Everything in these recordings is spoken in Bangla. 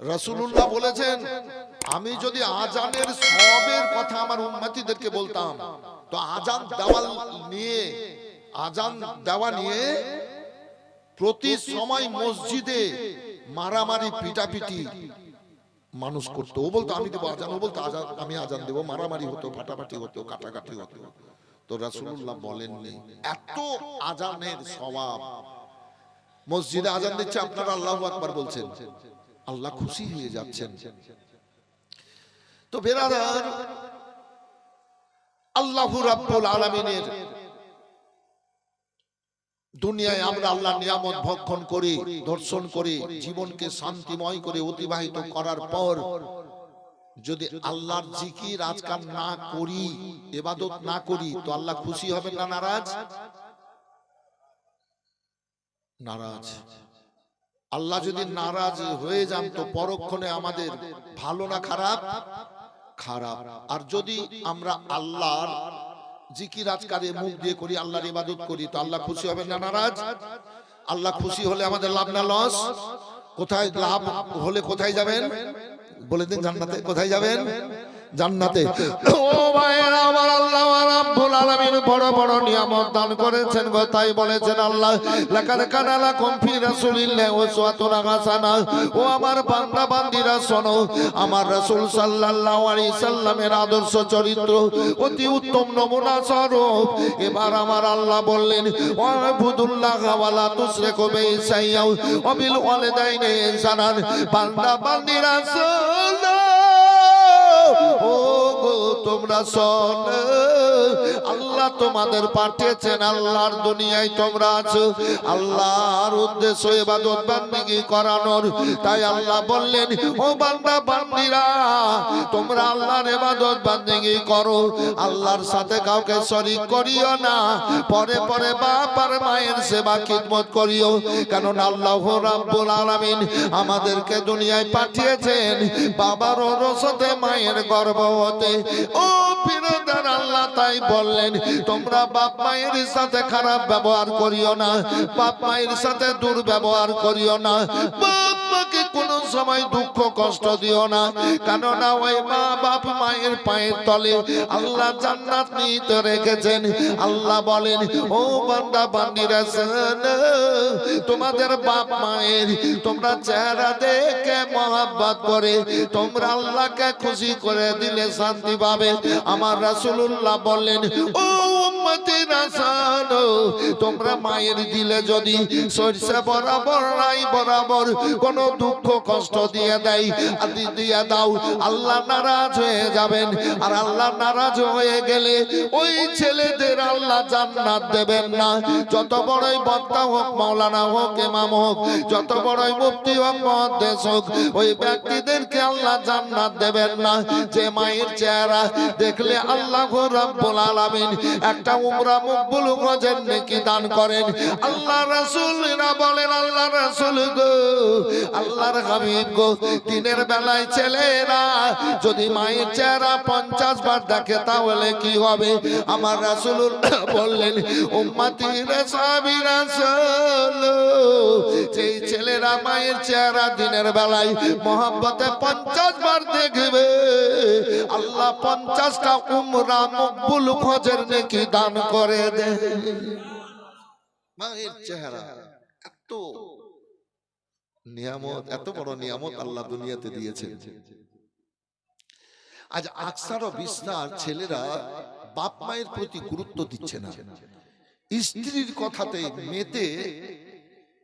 রসুল্লাহ বলেছেন, আমি যদি আজানের সবের কথা আমার উন্মতিদেরকে বলতাম, তো আজান দেওয়া নিয়ে, আজান দেওয়া নিয়ে প্রতি সময় মসজিদে মারামারি, পিটাপিটি মানুষ করতো। ও বলতো, আমি দেবো আজান। ও বলতো, আজান, আমি আজান দেবো। মারামারি হতো, ফাটাফাটি হতো, কাটাকাটি হতো। তো রাসূলুল্লাহ বলেননি, এত আজানের স্বভাব মসজিদে আজান দিচ্ছে আপনারা, আল্লাহ আকবার বলছেন। আল্লাহ খুশি হয়ে যাচ্ছেন। তো বেরাদার আল্লাহু রাব্বুল আলামিনের দুনিয়ায় আমরা আল্লাহ নিয়ামত ভক্ষণ করি দর্শন করে জীবনকে শান্তিময় করে অতিবাহিত করার পর যদি আল্লাহর জিকির আজকাল না করি এবাদত না করি তো আল্লাহ খুশি হবেন না নারাজ? নারাজ। আল্লাহ যদি নারাজ হয়ে যান তো পরক্ষণে আমাদের ভালো না খারাপ? খারাপ? আর যদি আমরা আল্লাহর জিকির আজকারে মুখ দিয়ে করি আল্লাহর ইবাদত করি তো আল্লাহ খুশি হবেন না নারাজ? আল্লাহ খুশি হলে আমাদের লাভ না লস কোথায় লাভ হলে কোথায় যাবেন? বলে দিন জান্নাতে কোথায় যাবেন? জান্নাতে। ও ভাইয়েরা আমার আল্লাহ রাব্বুল আলামিন বড় বড় নিয়ামত দান করেছেন গো তাই বলেছেন আল্লাহ লাকাদ কানা লাকুম ফি রাসূলিল্লাহি উসওয়াতুন হাসানা। ও আমার বান্দা বান্দিরা শোনো আমার রাসূল সাল্লাল্লাহু আলাইহি সাল্লামের আদর্শ চরিত্র অতি উত্তম নমুনা স্বরূপ। এবার আমার আল্লাহ বললেন ওয়াবুদুল্লাহ ওয়ালা তুশরিকু বিহি শাইয়্যাও ওয়া বিল ওয়ালিদাইনি ইহসানান। বান্দা বান্দিরা শোনো তোমরা শোন। আল্লাহ তোমাদের পাঠিয়েছেন, আল্লাহর দুনিয়ায় তোমরা আছো। আল্লাহর উদ্দেশ্য ইবাদত বান্দিগি করানোর। তাই আল্লাহ বললেন, ও বান্দা, বান্দিরা, তোমরা আল্লাহর ইবাদত বান্দিগি করো। আল্লাহর সাথে কাউকে শরীক করিও না। পরে পরে বাপ আর মায়ের সেবা খিদমত করিও। কারণ আল্লাহ রাব্বুল আলামিন আমাদেরকে দুনিয়ায় পাঠিয়েছেন বাবার রসতে, মায়ের গর্ভ হতে ও বিরোধার আল্লাহ তাই বললেন তোমরা বাপ মায়ের সাথে খারাপ ব্যবহার করিও না, বাপ মায়ের সাথে দুর্ব্যবহার করিও না। বাপ মাকে কোনো সময় দুঃখ কষ্ট দিও না। কেননা ওই মা বাপ মায়ের পায়ের তলে আল্লাহ জান্নাত নিতে রেখেছেন। আল্লাহ বলেন ও বান্দা বান্দিরা তোমাদের বাপ মায়ের তোমরা চেহারা দেখে মহাব্বত করে তোমরা আল্লাহকে খুশি করে দিলে শান্তি পাবে। আমার রাসূলুল্লাহ বললেন ও উম্মতিরা শোনো, তোমরা মায়ের দিলে যদি সরষে বরাবর নাই বরাবর কোন দুঃখ, কষ্ট দিয়ে দেয় আদি দিয়ে দাও। আল্লাহ নারাজ হয়ে যাবেন। আর আল্লাহ নারাজ হয়ে গেলে ওই ছেলেদের আল্লাহ জান্নাত দেবেন না। যত বড়ই বক্তা হোক, মাওলানা হোক, ইমাম হোক, যত বড়ই মুফতি হোক মহাদেশ হোক, ওই ব্যক্তিদেরকে আল্লাহ জান্নাত দেবেন না। যে মায়ের চেহারা দেখলে আল্লাহ রাব্বুল আলামিন একটা উমরা মকবুল হজের নেকি দান করেন। আল্লাহ রাসূলরা বলেন, আল্লাহ রাসূল গো আল্লাহর হাবিব গো, দিনের বেলায় ছেলেরা যদি মায়ের চেহারা পঞ্চাশ বার দেখে, তাহলে কি হবে? আমার রাসূল বললেন উম্মতিরা যেই ছেলেরা মায়ের চেহারা দিনের বেলায় মোহাম্মতে পঞ্চাশ বার দেখবে, আল্লাহ পঞ্চাশটা উমরা মকবুল খোঁজের নাকি দান করে দে মায়ের চেহারা এত নিয়ামত এত বড় নিয়ামত আল্লাহ দুনিয়াতে দিয়েছেন। আজ আকসার ও বিস্তার ছেলেরা বাপ মায়ের প্রতি গুরুত্ব দিচ্ছে না। স্ত্রীর কথাতে মেতে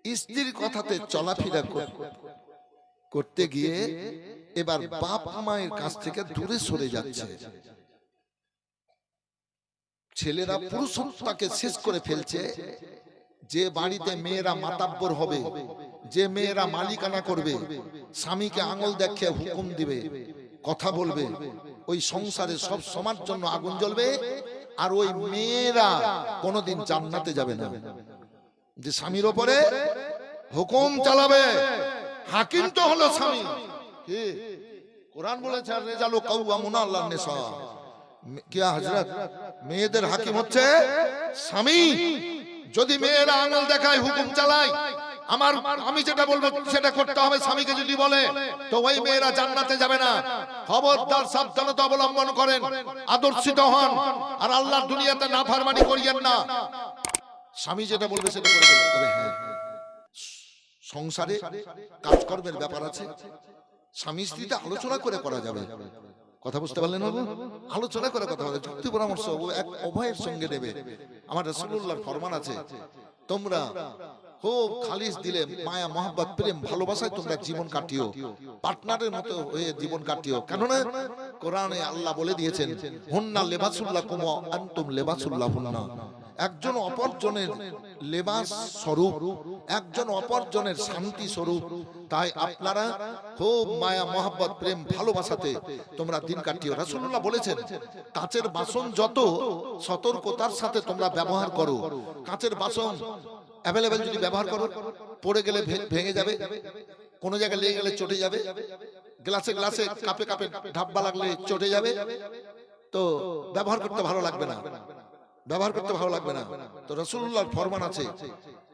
স্ত্রীর কথাতে চলাফেরা করতে গিয়ে এবার বাপ মায়ের কাছ থেকে দূরে সরে যাচ্ছে। ছেলেরা পুরুষত্বকে শেষ করে ফেলছে যে বাড়িতে মেয়েরা মাতাব্বর হবে। যে মেয়েরা মালিকানা করবে, স্বামীকে আঙুল দেখে হুকুম দিবে, কথা বলবে, ওই সংসারে সব সমার জন্য আগুন জ্বলবে, আর ওই মেয়েরা কোনোদিন জান্নাতে যাবে না। যে স্বামীর ওপরে হুকুম চালাবে, হাকিম তো হলো স্বামী। কোরআন বলেছে, আর রেজালু কাউয়ামুনা আল্লাহ নেশা কিয়া হযরত মেয়েদের হাকিম হচ্ছে স্বামী। যদি মেয়েরা আঙুল দেখায়, হুকুম চালায় আমার, আমি যেটা বলব, সেটা করতে হবে, স্বামীকে যদি বলে, তো ওই মেয়েরা জান্নাতে যাবে না। খবরদার সাবধানতা অবলম্বন করেন, আদর্শিত হন, আর আল্লাহর দুনিয়াতে না ফারমানি করিয়েন না। স্বামী যেটা বলবে, সেটা করে দেবেন। হ্যাঁ সংসারে কাজকর্মের ব্যাপার আছে। স্বামী স্ত্রীতে আলোচনা করে করা যাবে। কথা বুঝতে পারলেন বাবু? আলোচনা করে কথা বলে যুক্তি পরামর্শ এক অভয়ের সঙ্গে নেবে আমার রসুল্লাহর ফরমান আছে, তোমরা খুব খালিস দিলে, মায়া, মহাব্বত, প্রেম, ভালোবাসায় তোমরা জীবন কাটিও। পার্টনারের মতো হয়ে জীবন কাটিও। কেননা, কোরআনে আল্লাহ বলে দিয়েছেন, হুন্না লেবাসুল্লাহ কুম আনতুম লেবাসুল্লাহ হুন্না একজন অপরজনের লেবাস স্বরূপ, একজন অপরজনের শান্তি স্বরূপ। তাই আপনারা খুব মায়া, মহাব্বত, প্রেম, ভালোবাসাতে তোমরা দিন কাটিও। রাসূলুল্লাহ বলেছেন, কাচের বাসন যত সতর্কতার সাথে তোমরা ব্যবহার করো, কাচের বাসন অ্যাভেলেবেল যদি ব্যবহার করো, পড়ে গেলে ভেঙে যাবে, কোনো জায়গায় লেগে গেলে চটে যাবে গ্লাসে গ্লাসে কাপে কাপে ঢাব্বা লাগলে চটে যাবে, তো ব্যবহার করতে ভালো লাগবে না। ব্যবহার করতে ভালো লাগবে না। তো রসুল্লাহর ফরমান আছে,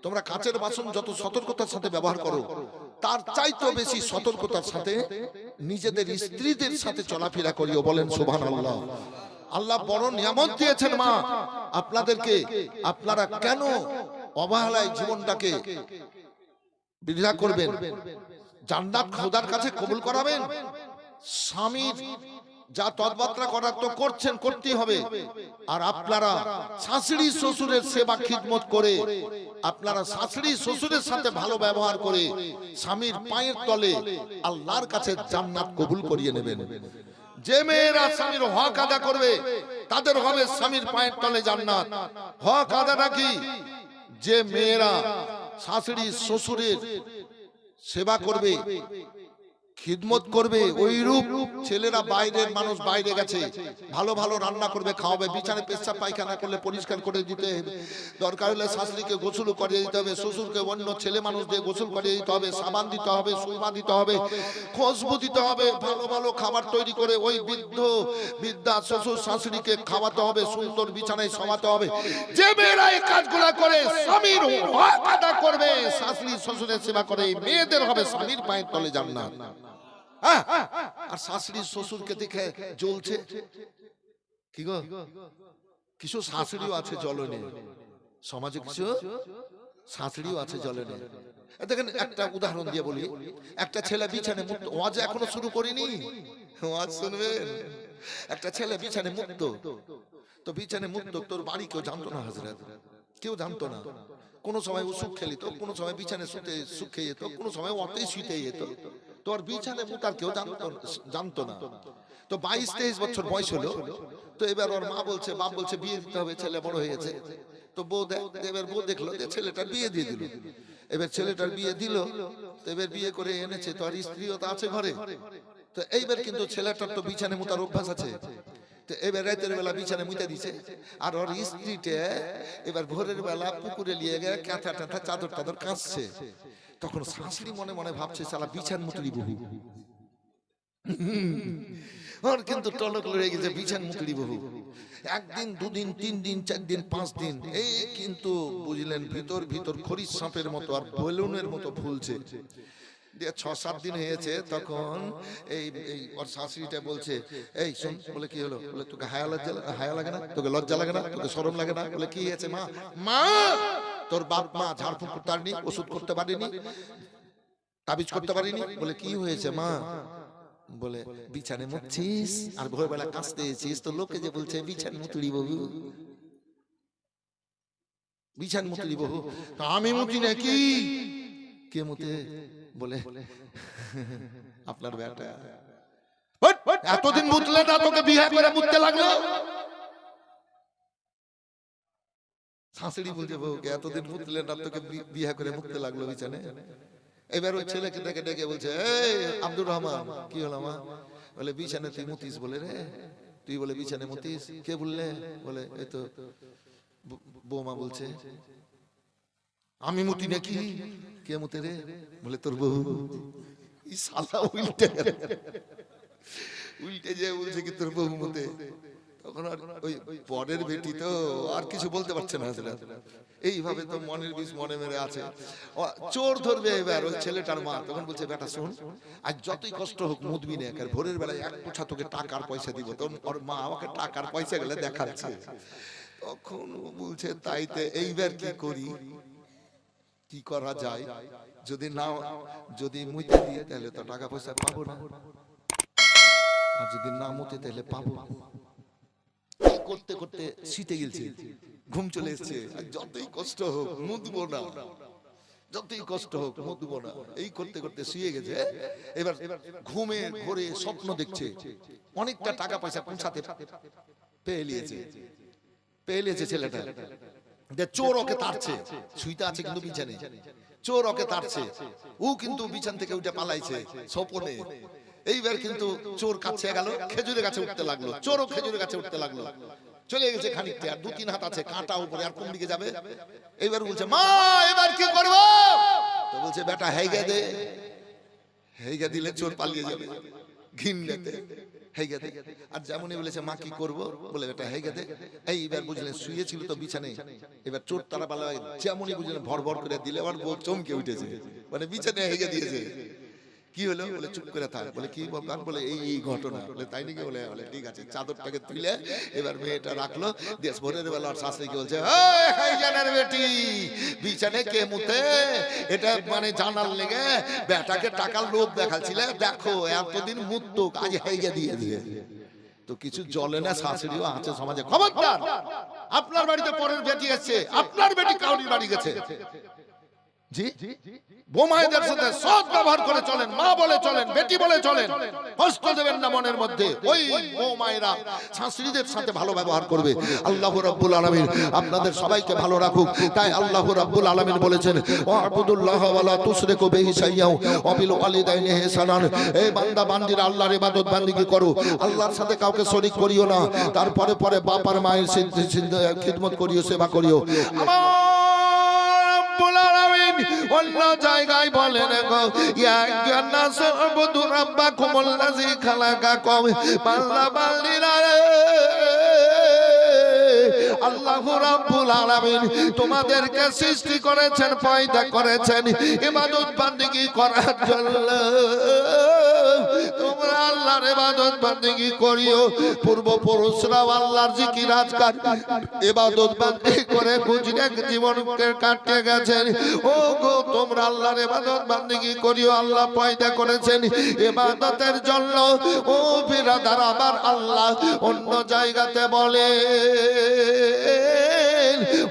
তোমরা কাঁচের বাসন যত সতর্কতার সাথে ব্যবহার করো, তার চাইতেও বেশি সতর্কতার সাথে নিজেদের স্ত্রীদের সাথে চলাফেরা করিও বলেন সুবহান আল্লাহ আল্লাহ বড় নিয়ামত দিয়েছেন মা, আপনাদেরকে আপনারা কেন অবহেলায় জীবনটাকে বৃদ্ধা করবেন। জান্নাত খোদার কাছে কবুল করাবেন। স্বামীর যা তদবাত্রা করার তো করছেন করতেই হবে। আর আপনারা শাশুড়ি শ্বশুরের সেবা খিদমত করে আপনারা শাশুড়ি শ্বশুরের সাথে ভালো ব্যবহার করে স্বামীর পায়ের তলে আল্লাহর কাছে জান্নাত কবুল করিয়ে নেবেন। যে মেয়েরা স্বামীর হক আদা করবে তাদের হবে স্বামীর পায়ের তলে জান্নাত। হক আদাটা কি? যে মেয়েরা শাশুড়ি শ্বশুরের সেবা করবে খিদমত করবে ওই রূপ ছেলেরা বাইরের মানুষ বাইরে গেছে। ভালো ভালো রান্না করবে খাওয়াবে বিছানে পেশাব পায়খানা করলে পরিষ্কার করে দিতে হবে। দরকার হলে শাশুড়িকে গোসল করিয়ে দিতে হবে শ্বশুরকে অন্য ছেলে মানুষ দিয়ে গোসল করিয়ে দিতে হবে সাবান দিতে হবে সুইমা দিতে হবে খুশবু দিতে হবে ভালো ভালো খাবার তৈরি করে ওই বৃদ্ধ বৃদ্ধা শ্বশুর শাশুড়িকে খাওয়াতে হবে সুন্দর বিছানায় সমাতে হবে। যে মেয়েরা এই কাজগুলো করে স্বামীর হক আদা করবে শাশুড়ি শ্বশুরের সেবা করে এই মেয়েদের হবে স্বামীর পায়ের তলে জান্নাত? আর শাশুড়ি শ্বশুরকে দেখে জ্বলছে। কি গো? কিছু শাশুড়িও আছে জ্বলনে? সমাজে কিছু? শাশুড়িও আছে জ্বলনে? দেখেন একটা উদাহরণ দিয়ে বলি। একটা ছেলে বিছানে ওয়াজ এখনও শুরু করিনি। ওয়াজ শুনবেন? একটা ছেলে বিছানে মুক্ত। তো বিছানে মুক্ত, তোর বাড়ি কেউ জানতো না হাজরাত কেউ জানতো না। কোনো সময় ও সুখ খেলিত, কোনো সময় বিছানে শুতে সুখ খেয়ে যেত, কোনো সময় অতেই শুতে যেত। তোর বিছানে মুখ আর কেউ জানতো জানতো না। তো বাইশ তেইশ বছর বয়স হলো তো এবার ওর মা বলছে বাপ বলছে বিয়ে দিতে হবে ছেলে বড় হয়েছে। তো বউ এবার বউ দেখল যে ছেলেটার বিয়ে দিয়ে দিল। এবার ছেলেটার বিয়ে দিল তো এবার বিয়ে করে এনেছে তো আর স্ত্রীও তো আছে ঘরে। তো এইবার কিন্তু ছেলেটার তো বিছানে মুতার অভ্যাস আছে। তো এবার রাতের বেলা বিছানে মুতে দিছে। আর ওর স্ত্রীটা এবার ভোরের বেলা পুকুরে নিয়ে গিয়ে কাঁথা টাথা চাদর টাদর কাঁচছে। তখন শাশুড়ি মনে মনে ভাবছে সালা বিছান মুতুরি বহু। ওর কিন্তু টলক লড়ে গেছে বিছান মুতুরি বহু। একদিন দুদিন তিন দিন চার দিন পাঁচ দিন এই কিন্তু বুঝলেন ভিতর ভিতর খরিস সাপের মতো আর বেলুনের মতো ফুলছে। দিয়ে ছ সাত দিন হয়েছে তখন এই এই ওর শাশুড়িটা বলছে এই শোন বলে কি হলো? বলে তোকে হায়া লজ্জা লাগে- হায়া লাগে না? তোকে লজ্জা লাগে না? তোকে শরম লাগে না? বলে কি হয়েছে মা? মা? তোর বাপ মা ঝাড়ফুঁক করতে পারেনি ওষুধ করতে পারেনি তাবিজ করতে পারিনি বলে কি হয়েছে মা বলে বিছানে মুতছিস আর ভোরবেলা কাঁচতে এসেছিস তো লোকে যে বলছে বিছান মুতুড়ি বহু বিছান মুতুড়ি বহু আমি মুতি নাকি কে মুতে বলে আপনার বেটা এতদিন মুতলে না তোকে বিয়ে করে মুততে লাগল শাশুড়ি বলছে বউকে এতদিন মুতলে না তোকে বিয়ে করে মুততে লাগল বিছানে এবার ওই ছেলেকে ডেকে ডেকে বলছে এই আব্দুর রহমান কি হলো মা? বলে বিছানে তুই মুতিস বলে রে তুই বলে বিছানে মুতিস? কে বললে? বলে এই তো বৌমা বলছে আমি মুতি নাকি? কে মুতে রে? বলে তোর বউ। ই শালা উল্টে। উল্টে যে বলছে কি তোর বউ মুতে। তখন আর ওই পরের বেটি তো আর কিছু বলতে পারছে না হাজরাত। এইভাবে তো মনের বীজ মনে মেরে আছে। চোর ধরবে এবার ওই ছেলেটার মা। তখন বলছে, বেটা, শোন, আজ যতই কষ্ট হোক মুদবি নে ভোরের বেলায় এক পোছা তোকে টাকার পয়সা দিব। তখন ওর মা আমাকে টাকার পয়সা গেলে দেখাচ্ছে। তখন বলছে, তাইতে এইবার কি করি? কি করা যায়? যদি না যদি মুইতে দিয়ে তাহলে তো টাকা পয়সা পাবো না। আর যদি না মুতে, তাহলে পাবো করতে করতে শীতে গেছে, ঘুম চলে এসছে। যতই কষ্ট হোক, মুদবো না। যতই কষ্ট হোক, মুদবো না। এই করতে করতে শুয়ে গেছে। এবার ঘুমে ঘরে স্বপ্ন দেখছে। অনেকটা টাকা পয়সা পৌঁছাতে পেয়ে নিয়েছে। পেয়ে নিয়েছে ছেলেটা। যে চোর ওকে তাড়ছে। শুইতে আছে কিন্তু বিছানে চোর ওকে তাড়ছে। ও কিন্তু বিছান থেকে উঠে পালাইছে স্বপনে। এইবার কিন্তু চোর কাছে গেল, খেজুরের গাছে উঠতে লাগল, চোরও খেজুরের গাছে উঠতে লাগল। চলে গেছে খানিকটা, আর দু তিন হাত আছে, কাঁটা উপরে, আর কোন দিকে যাবে? এইবার বলছে, মা, এবার কি করব? তো বলছে, বেটা, হেগে দে। হেগে দিলে চোর পালিয়ে যাবে ঘিন্নেতে হেগে দে। আর যেমনই বলেছে, মা, কি করব? বলে, বেটা, হেগে দে। এইবার বুঝলেন শুয়েছিল তো বিছানে এবার চোর তারা পালা যেমনই বুঝলেন ভর ভর করে দিলে আবার বউ চমকে উঠেছে। মানে বিছানে হেগে দিয়েছে। কি হলো? বলে চুপ করে থাক। বলে কি বলকান বলে এই এই ঘটনা। বলে তাই নাকি? বলে বলে ঠিক আছে চাদরটাকে তুলে এবার মেয়েটা রাখল। দেশ ভোরের বেলা ওর শাশুড়িকে বলছে "এই, এই জানার বেটি বিছানে কে মুতে? এটা মানে জানার লেগে বেটাকে টাকার লোভ দেখাচ্ছিলে। দেখো এতদিন মুত্ত আজ হেগে দিয়ে দিয়ে। তো কিছু জলে না শাশুড়িও আছে সমাজে। খবরদার আপনার বাড়িতে পরের বেটি এসছে। আপনার বেটি কাউরির বাড়ি গেছে। জি? বোমাইদের সাথে সৎ ব্যবহার করে চলেন মা বলে চলেন বেটি বলে চলেন কষ্ট দেবেন না মনের মধ্যে। ওই বোমাইরা শাশুড়িদের সাথে ভালো ব্যবহার করবে। আল্লাহ রাব্বুল আলামিন আপনাদের সবাইকে ভালো রাখুক। তাই আল্লাহ রাব্বুল আলামিন বলেছেন ওয়াবুদুল্লাহ ওয়ালা তুশরিকু বিহি শাইয়্যাও ওয়া বিল ওয়ালিদাইনি ইহসানান। এই বান্দা বান্দিরা আল্লাহর ইবাদত বান্দিগি করো? আল্লাহর সাথে কাউকে শরীক করিও না। তারপরে পরে বাপ আর মায়ের খিদমত করিও সেবা করিও। আমার রব্বুল আলামিন অন্য জায়গায় বলেন গো, ইয়া আইয়ুহান্নাস উবুদু রাব্বাকুমুল্লাযী খালাকাকুম বান্দা বান্দিরা আল্লাহ রাব্বুল আলামিন তোমাদেরকে সৃষ্টি করেছেন, পয়দা করেছেন, ইবাদত বান্দিগি করার জন্য। আল্লাহর ইবাদত বান্দিগি করিও। পূর্বপুরুষরাও আল্লাহর জিকির আজকার। ইবাদত বান্দিগি করে গুজরে জীবনকে কাটিয়ে গেছেন। ও গো তোমরা আল্লাহর ইবাদত বান্দিগি করিও, আল্লাহ পয়দা করেছেন ইবাদতের জন্য। ও বিরাদার আবার আল্লাহ অন্য জায়গাতে বলে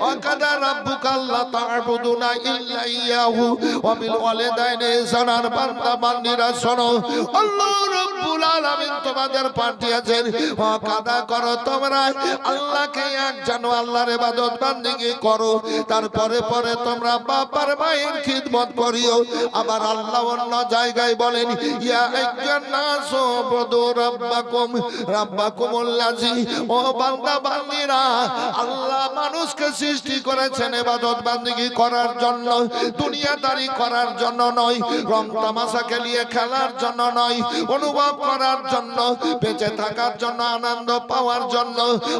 ওয়াকাদা রাব্বুকা আল্লা তা'বুদুনা ইল্লা ইয়াহু। ওয়া বিল ওয়ালিদাইনি ইহসানান বান্দা বান্দিরা শোনো, আল্লাহ করো তারপরে পরে তোমরা বাবার মায়ের খিদমত করিও। আবার আল্লাহ অন্য জায়গায় বলেন আল্লাহ মানুষকে সৃষ্টি করেছেন ইবাদত বান্দিগি করার জন্য। দুনিয়াদারি করার জন্য নয়, রং তামাশা খেলিয়ে খেলার জন্য নয়, অনুভব করার জন্য, বেঁচে থাকার জন্য, আনন্দ পাওয়ার জন্য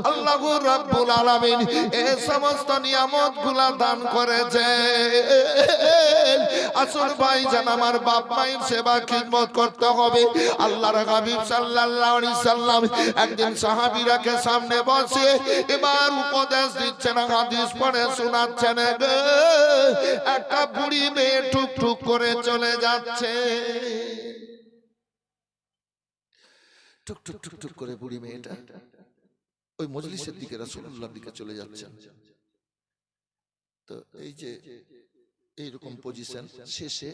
আল্লাহ রাব্বুল আলামিন এই সমস্ত নিয়ামতগুলা দান করেছে আসল ভাই যেন আমার বাপ মায়ের সেবা খিদমত করতে হবে। আল্লাহর হাবিব সাল্লাল্লাহু আলাইহি সাল্লাম একদিন সাহাবীরাকে সামনে বসে এবার উপদেশ দিচ্ছেন, হাদিস পড়ে শোনাচ্ছেন। একটা বুড়ি মেয়ে টুক টুক করে চলে যাচ্ছে। টুক টুক টুক টুক করে বুড়ি মেয়েটা ওই মজলিসের দিকে রাসূলুল্লাহর দিকে চলে যাচ্ছেন। তো এই যে এইরকম পজিশন শেষে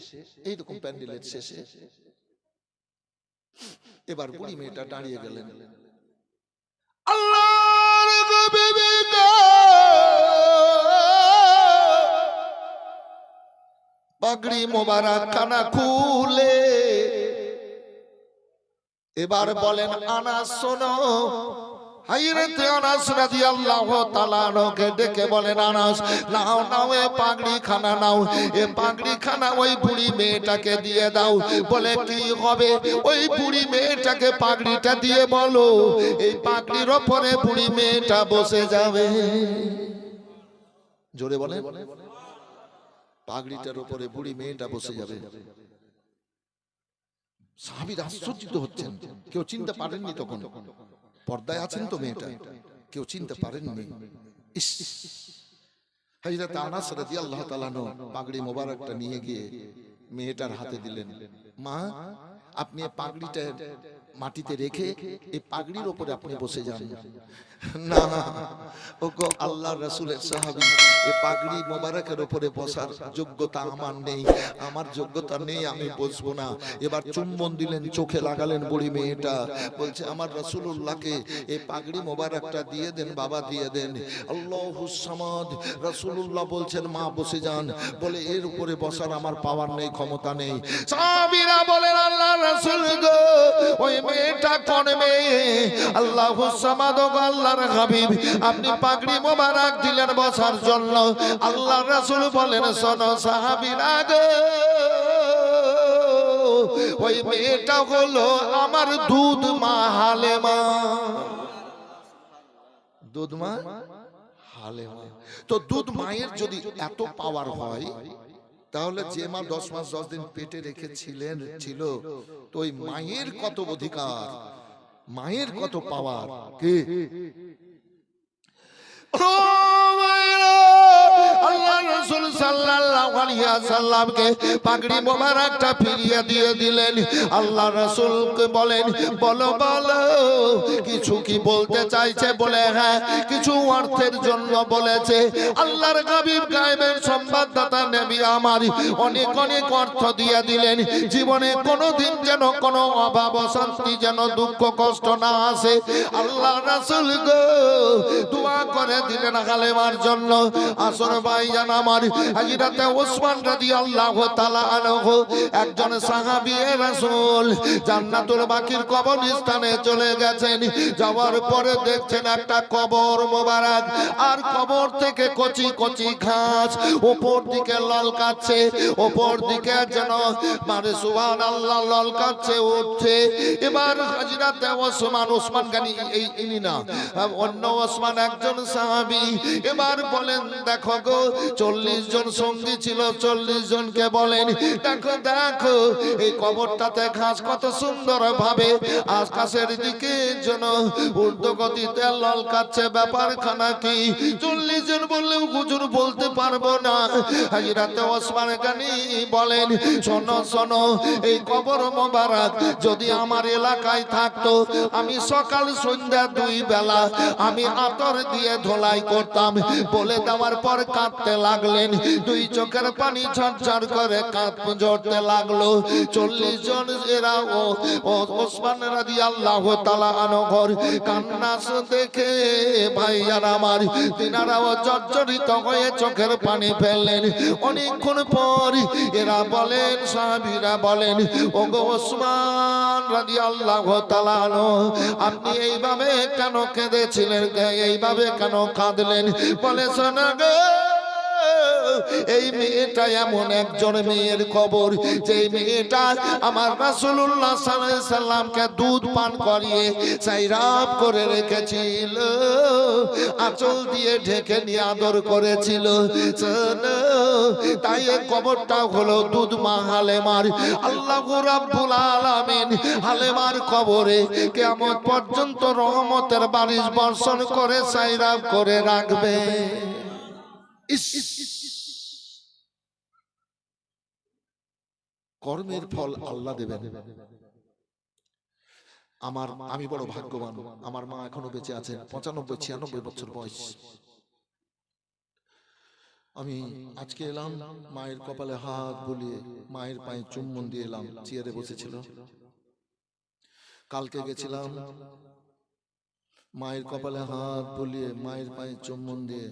এইরকম প্যান্ডেলের শেষে এবার বুড়ি মেয়েটা দাঁড়িয়ে গেলেন। পাগড়ি মোবারক খানা খুলে এবার বলেন আনা শোনো। হাইরাতে আনাস রাদিয়াল্লাহু তাআলা আনহুকে ডেকে বলেন আনাস নাও নাও এ পাগড়ি খানা নাও এ পাগড়ি খানা ওই বুড়ি মেয়েটাকে দিয়ে দাও বলে কি হবে? ওই বুড়ি মেয়েটাকে পাগড়িটা দিয়ে বলো এই পাগড়ির ওপরে বুড়ি মেয়েটা বসে যাবে। জোরে বলে পাগড়িটার উপরে বুড়ি মেয়েটা বসে যাবে। সাহাবীর আশ্চর্যিত হচ্ছেন। কেউ চিনতে পারেননি তখন। পর্দায় আছেন তো মেয়েটা। কেউ চিনতে পারেননি। ইস। হযরত আনাস রাদিয়াল্লাহু তাআলা পাগড়ি মোবারকটা নিয়ে গিয়ে মেয়েটার হাতে দিলেন। মা, আপনি পাগড়িটা মাটিতে রেখে এই পাগড়ির উপরে আপনি বসে যান না ও গো আল্লাহর রাসূলের সাহাবী এই পাগড়ি মোবারকের উপরে বসার যোগ্যতা আমার নেই আমার যোগ্যতা নেই আমি বসবো না এবার চুম্বন দিলেন চোখে লাগালেন বুড়ি মেয়েটা বলছে আমার রাসূলুল্লাহকে এই পাগড়ি মোবারকটা দিয়ে দেন বাবা দিয়ে দেন আল্লাহুস সামাদ রাসূলুল্লাহ বলছেন মা বসে যান বলে এর উপরে বসার আমার পাওয়ার নেই ক্ষমতা নেই সাহাবীরা বলেন আল্লাহ রাসূল গো ওই মেয়েটা কোন মেয়ে? আল্লাহ আল্লাহর হাবিব, আপনি পাগড়ি মোবারক দিলেন বসার জন্য। আল্লাহ রাসূল বলেন, শোনো সাহাবীরা গো, ওই মেয়েটা হলো আমার দুধ মা হালেমা। দুধ মা? হালেমা। তো দুধ মায়ের যদি এত পাওয়ার হয় তাহলে যে মা দশ মাস দশ দিন পেটে রেখেছিলেন ছিল তো ওই মায়ের কত অধিকার? মায়ের কত পাওয়ার? কি? হ্যাঁ আল্লাহর নবী আমার অনেক অনেক অর্থ দিয়ে দিলেন। জীবনে কোনোদিন যেন কোনো অভাব, অশান্তি, যেন দুঃখ, কষ্ট না আসে। আল্লাহ রাসূল গো, দোয়া করে দিলেন জন্য। আসর ভাই জান আমার হাজিরাতে ওসমান রাদিয়াল্লাহু তাআলা আনহু, একজন সাহাবী রাসূল, জান্নাতুল বাকির কবরস্থানে চলে গেছেন। যাওয়ার পরে দেখছেন একটা কবর মোবারক, আর কবর থেকে কচি কচি ঘাস উপর দিকে উপর দিকে যেন মানে উঠছে। এবার হাজিরাতে ওসমান ওসমান গানি, এই ইনি না, অন্য ওসমান একজন সাহাবী, এবার বলেন, দেখো গো চল্লিশ জন সঙ্গী ছিল, চল্লিশ জনকে বলেন, দেখো দেখো, এই কবরটাতে ঘাস কত সুন্দর ভাবে আকাশের দিকে যেন ঊর্ধ্ব গতিতে ললকাচ্ছে ব্যাপার খানা কি? চল্লিশ জন বললেও হুজুর বলতে পারব না। হাজিরাতে ওসমান গানি বলেন, শোনো শোনো, এই কবর মোবারক যদি আমার এলাকায় থাকতো, আমি সকাল, সন্ধ্যা দুই বেলা আমি আতর দিয়ে ধোলাই করতাম। বলে দেওয়ার পর কাঁদতে লাগলেন। দুই চোখের পানি ঝরঝর করে কাঁদ জড়তে লাগল। চল্লিশ জন এরা ও ওসমান রাজি আল্লাহ তালা আনগর কান্নাস দেখে, ভাইয়ার আমার, তিনারাও জর্জরিত হয়ে চোখের পানি ফেললেন। অনেকক্ষণ পর এরা বলেন, সাহাবীরা বলেন ও গো ওসমান রাজি আল্লাহ তালা আপনি এইভাবে কেন কেঁদেছিলেন? এইভাবে কেন কাঁদলেন? বলে, শোনা গো এই মেয়েটা এমন একজন মেয়ের খবর যে মেয়েটা আমার আলাইহি সাল্লামকে দুধ পান করিয়ে সাইরাপ করে রেখেছিল। আঁচল দিয়ে ঢেকে নিয়ে আদর করেছিল। তাই কবরটা হলো দুধ মা হালেমার। আল্লাহ রাব্বুল আলামিন হালেমার কবরে কিয়ামত পর্যন্ত রহমতের বারিশ বর্ষণ করে সাইরাপ করে রাখবে। ইস। কর্মের ফল আল্লাহ দেবেন। আমার আমি বড় ভাগ্যবান। আমার মা এখনও বেঁচে আছেন পঁচানব্বই ছিয়ানব্বই বছর বয়স। আমি আজকে এলাম মায়ের কপালে হাত বুলিয়ে মায়ের পায়ে চুম্বন দিয়ে এলাম চেয়ারে বসেছিল। কালকে গেছিলাম মায়ের কপালে হাত বুলিয়ে মায়ের পায়ে চুম্বন দিয়ে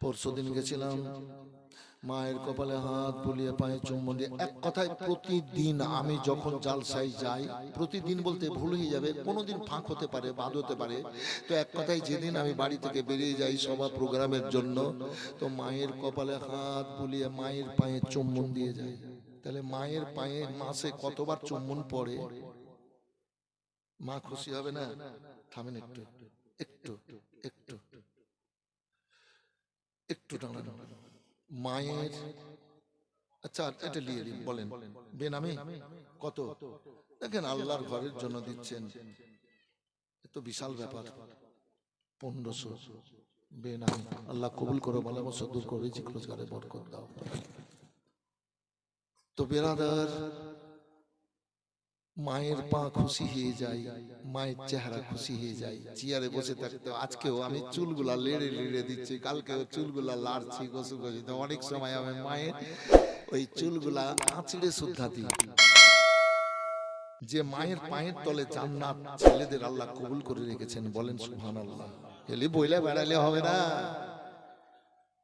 পরশুদিন গেছিলাম। মায়ের কপালে হাত বুলিয়ে পায়ে চুম্বন দিয়ে, এক কথায় প্রতিদিন আমি যখন জালসাই যাই, প্রতিদিন বলতে ভুল হয়ে যাবে, কোনোদিন ফাঁক হতে পারে বাদ হতে পারে। তো এক কথায় যেদিন আমি বাড়ি থেকে বেরিয়ে যাই সভা প্রোগ্রামের জন্য, তো মায়ের কপালে হাত বুলিয়ে মায়ের পায়ে চুম্বন দিয়ে যাই। তাহলে মায়ের পায়ে মাসে কতবার চুম্বন পড়ে? মা খুশি হবে না? থামেন একটু একটু একটু একটু টানানো। মায়ের আচ্ছা এটা নিয়ে দিন বলেন। বেনামি কত? দেখেন আল্লাহর ঘরের জন্য দিচ্ছেন এত বিশাল ব্যাপার। পনেরোশো বেনামি। আল্লাহ কবুল করো বলে বছর দূর করে রোজগারে বরকত দাও। তো বেরাদার মায়ের পা খুশি হয়ে যায় মায়ের চেহারা খুশি হয়ে যায়। চেয়ারে বসে থাকতে আজকেও আমি চুলগুলা লেড়ে লেড়ে দিচ্ছি কালকেও চুলগুলা লাড়ছি গোসু করছি তো অনেক সময় আমি মায়ের ওই চুলগুলা আঁচড়ে শুদ্ধা দিই। যে মায়ের পায়ের তলে জান্নাত ছেলেদের আল্লাহ কবুল করে রেখেছেন বলেন সুবহান আল্লাহ এলি বইলে বেড়ালে হবে না।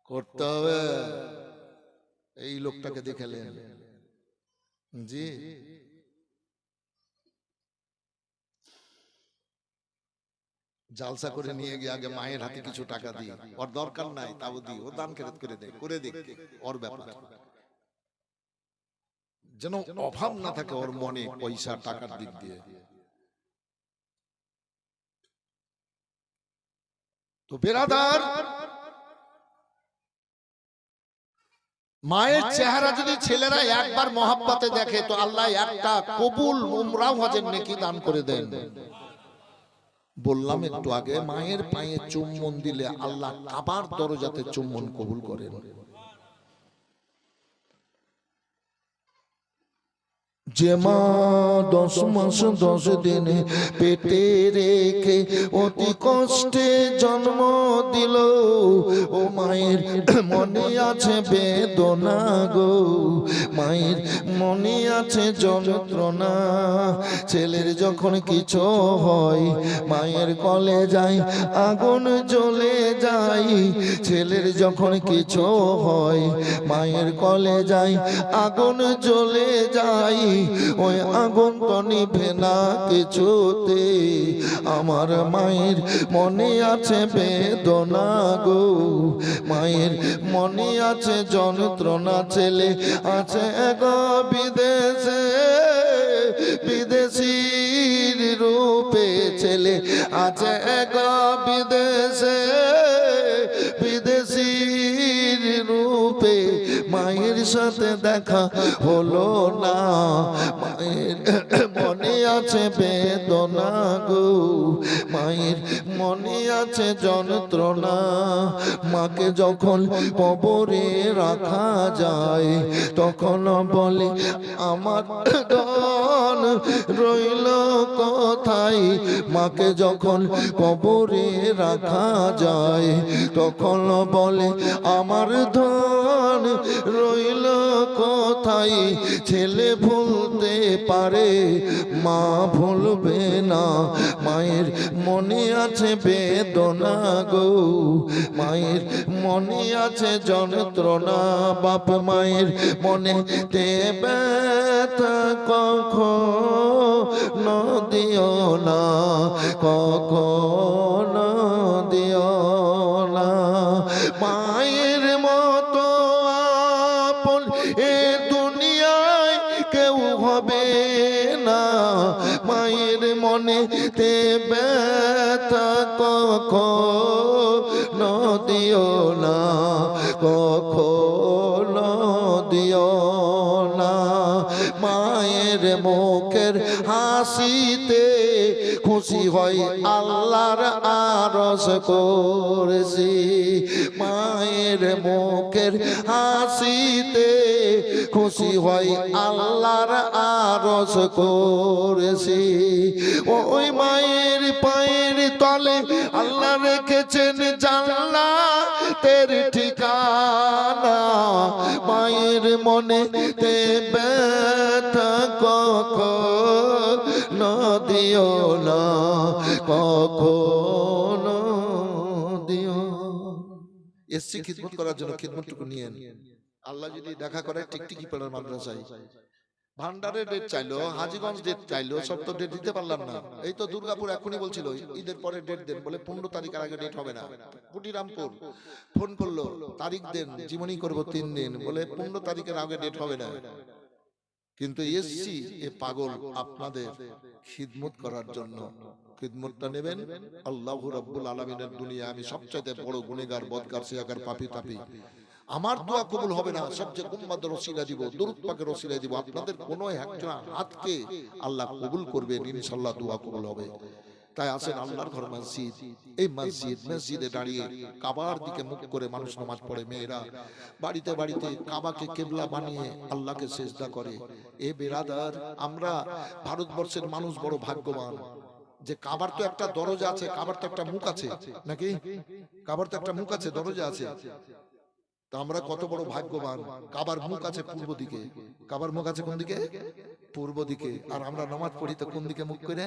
করতে হবে। এই লোকটাকে দেখালেন। জি। জালসা করে নিয়ে গিয়ে আগে মায়ের হাতে কিছু টাকা দিই। ওর দরকার নাই তাও দিই। ও দান খেরত করে দেয়। করে দিক ওর ব্যাপার। যেন অভাব না থাকে ওর মনে পয়সা টাকার দিক দিয়ে। তো বেরাদার মায়ের চেহারা যদি ছেলেরা একবার মহাব্বতে দেখে তো আল্লাহ একটা কবুল উমরাও হজের নেকি দান করে দেন। বললাম একটু আগে মায়ের পায়ে চুম্বন দিলে আল্লাহ আবার দরজাতে চুম্বন কবুল করেন। যে মা দশ মাস, দশ দিনে পেটে রেখে অতি কষ্টে জন্ম দিল। ও মায়ের মনে আছে বেদনা গো, মায়ের মনে আছে যন্ত্রণা। ছেলের যখন কিছু হয়, মায়ের কলে যায় আগুন জ্বলে যায় ছেলের যখন কিছু হয়, মায়ের কলে যায় আগুন জ্বলে যায় ওই আগুন তো নিভে না কিছুতে। আমার মায়ের মনে আছে বেদনা গো। মায়ের মনে আছে যন্ত্রণা, ছেলে আছে গো বিদেশে। বিদেশির রূপে ছেলে আছে গো বিদেশে। মায়ের সাথে দেখা হলো না। মায়ের মনে আছে বেদনা গো। মায়ের মনে আছে যন্ত্রণা। মাকে যখন কবরে রাখা যায়, তখন বলে, আমার ধন রইল কোথায়? মাকে যখন কবরে রাখা যায়, তখন বলে, আমার ধন রইল কোথায়? ছেলে ভুলতে পারে, মা ভুলবে না। মায়ের মনে আছে বেদনা গো, মায়ের মনে আছে যন্ত্রণা। বাপ মায়ের মনে তে ব্যথা কখন দিও না, কখন দিও হাসিতে খুশি হয় আল্লাহর আরস করেছি। মায়ের মুখের হাসিতে খুশি হয় আল্লাহর আরস করেছি। ওই মায়ের পায়ের তলে আল্লাহ রেখেছেন জানলা তের ঠিকানা। মায়ের মনে তে ব্যথা কখন দিও না কখন দিও এসছি খিদমত করার জন্য খিদমতটুকু নিয়ে আল্লাহ যদি দেখা করে টিকটিকি পেড়ার মাদ্রাসায়। ভান্ডারের ডেট চাইলো হাজিগঞ্জ ডেট চাইলো সব তো ডেট দিতে পারলাম না। এই তো দুর্গাপুর এখনই বলছিল ঈদের পরে ডেট দেন বলে পনেরো তারিখের আগে ডেট হবে না। কুটিরামপুর ফোন করল তারিখ দেন জীবনী করব তিন দিন বলে পনেরো তারিখের আগে ডেট হবে না। কিন্তু এসছি এ পাগল আপনাদের খিদমত করার জন্য। খিদমতটা নেবেন? আল্লাহ রাব্বুল আলামিনের দুনিয়া আমি সবচাইতে বড় গুণেগার বদকার সিয়াকার পাপি তাপি। আমার দোয়া কবুল হবে না সবচেয়ে গুম্বাদ রসিলা দিব দুরুদ পাকে রসিলা দিব। আপনাদের কোনো একজন হাতকে আল্লাহ কবুল করবেন ইনশাআল্লাহ দোয়া কবুল হবে। তাই আছেন আল্লাহর ঘর মসজিদ। এই মসজিদ, মসজিদে দাঁড়িয়ে কাবার দিকে মুখ করে মানুষ নামাজ পড়ে, মেয়েরা বাড়িতে বাড়িতে কাবাকে কেবলা বানিয়ে আল্লাহকে সেজদা করে। এ বেরাদার, আমরা ভারতবর্ষের মানুষ বড় ভাগ্যবান। যে কাবার তো একটা দরজা আছে, কাবার তো একটা মুখ আছে, নাকি? কাবার তো একটা মুখ আছে, দরজা আছে। তা আমরা কত বড় ভাগ্যবান। কাবার মুখ আছে পূর্ব দিকে। কাবার মুখ আছে কোন দিকে? পূর্ব দিকে। আর আমরা নামাজ পড়ি তো কোন দিকে মুখ করে?